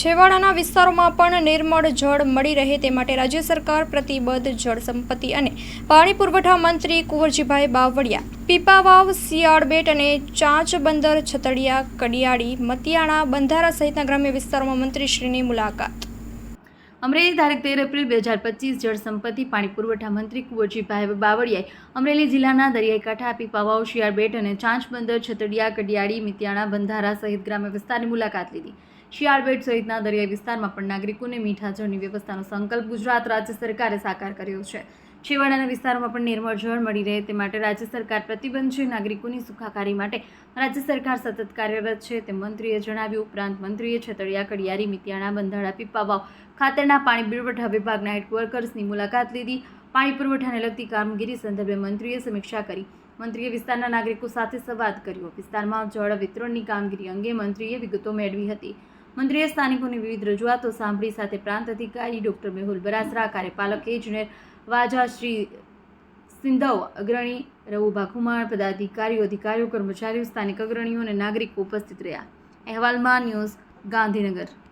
છેવાડાના વિસ્તારોમાં પણ નિર્મળ જળ મળી રહે તે માટે રાજ્ય સરકાર પ્રતિબદ્ધ જળ સંપત્તિ અને પાણી પુરવઠા મંત્રી કુંવરજીભાઈ બાવળિયા, પીપાવાવ, શિયાળબેટ અને ચાંચ બંદર છતડિયા, કડિયાળી, મતિયાણા, બંધારા સહિતના ગ્રામ્ય વિસ્તારોમાં મંત્રીશ્રીની મુલાકાત. અમરેલી તારીખ તેર એપ્રિલ બે હજાર પચીસ જળ સંપત્તિ, પાણી પુરવઠા મંત્રી કુંવરજીભાઈ બાવળિયાએ અમરેલી જિલ્લાના દરિયાઈ કાંઠા આપી પાવા શિયાળ બેટ અને ચાંચ બંદર, છતડિયા, કડિયાળી, મિતિયાણા, બંધારા સહિત ગ્રામ્ય વિસ્તારની મુલાકાત લીધી. શિયાળબેટ સહિતના દરિયાઈ વિસ્તારમાં પણ નાગરિકોને મીઠા જળની વ્યવસ્થાનો સંકલ્પ ગુજરાત રાજ્ય સરકારે સાકાર કર્યો છે. છેવાડાના વિસ્તારોમાં પણ નિર્મળ જળ મળી રહે તે માટે રાજ્ય સરકાર પ્રતિબંધ છે. નાગરિકોની સુખાકારી માટે રાજ્ય સરકાર સતત કાર્યરત છે તેમ મંત્રીએ જણાવ્યું. ઉપરાંત મંત્રીએ છતળિયા કડિયારી મિતિયાણા બંધાડા પીપાવાવ ખાતરના પાણી પુરવઠા વિભાગના હેડક્વાર્ટર્સની મુલાકાત લીધી. પાણી પુરવઠાને લગતી કામગીરી સંદર્ભે મંત્રીએ સમીક્ષા કરી. મંત્રીએ વિસ્તારના નાગરિકો સાથે સંવાદ કર્યો. વિસ્તારમાં જળ વિતરણની કામગીરી અંગે મંત્રીએ વિગતો મેળવી હતી. મંત્રીએ સ્થાનિકોની વિવિધ રજૂઆતો સાંભળી સાથે પ્રાંત અધિકારી ડોક્ટર મેહુલ બરાસરા, કાર્યપાલક ઇજનેર વાજા શ્રી સિંધવ અગ્રણી રવુભા કુમાર પદાધિકારીઓ, અધિકારીઓ, કર્મચારીઓ, સ્થાનિક અગ્રણીઓ અને નાગરિકો ઉપસ્થિત રહ્યા. અહેવાલમાં ન્યૂઝ ગાંધીનગર.